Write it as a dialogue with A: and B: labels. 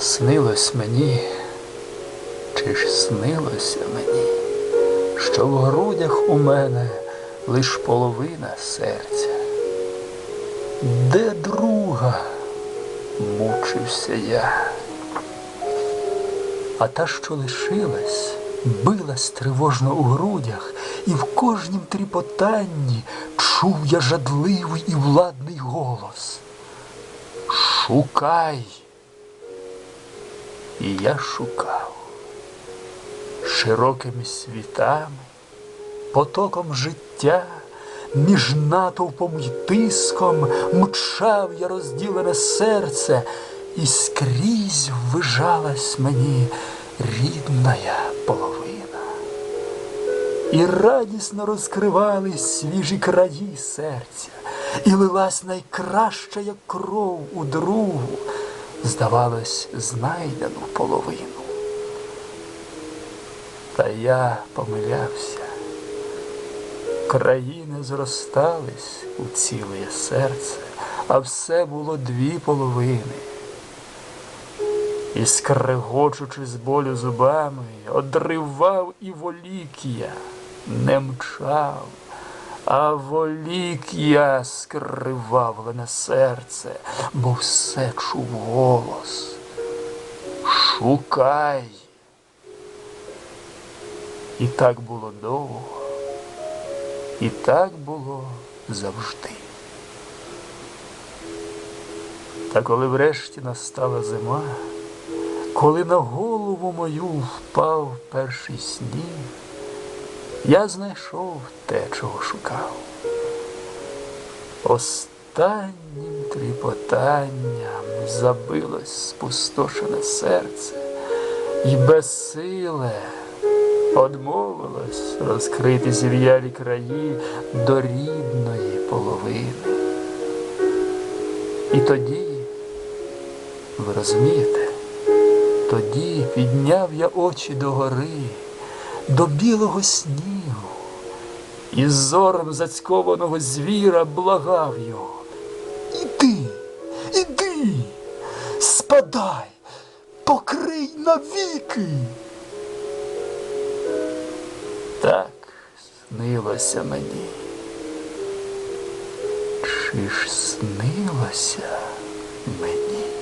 A: Снилось мені, чи ж снилося мені, що в грудях у мене лиш половина серця. Де друга мучився я? А та, що лишилась, билась тривожно у грудях, і в кожнім тріпотанні чув я жадливий і владний голос. Шукай. І я шукав широкими світами, потоком життя, між натовпом й тиском мчав я розділене серце, і скрізь ввижалась мені рідная половина. І радісно розкривались свіжі краї серця, і лилась найкраща як кров у другу, здавалось, знайдену половину. Та я помилявся. Країни зростались у ціле серце, а все було дві половини. І скрегочучи з болю зубами, одривав і волік я, не мчав, а волік я скривавлене серце, бо все чув голос. Шукай. І так було довго, і так було завжди. Та коли врешті настала зима, коли на голову мою впав перший сніг, я знайшов те, чого шукав. Останнім тріпотанням забилось спустошене серце, і безсиле одмовилось розкрити зів'ялі краї до рідної половини. І тоді, ви розумієте, тоді підняв я очі до гори, до білого снігу, і зором зацькованого звіра благав його. Іди, іди, спадай, покрий навіки. Так снилося мені. Чи ж снилося мені?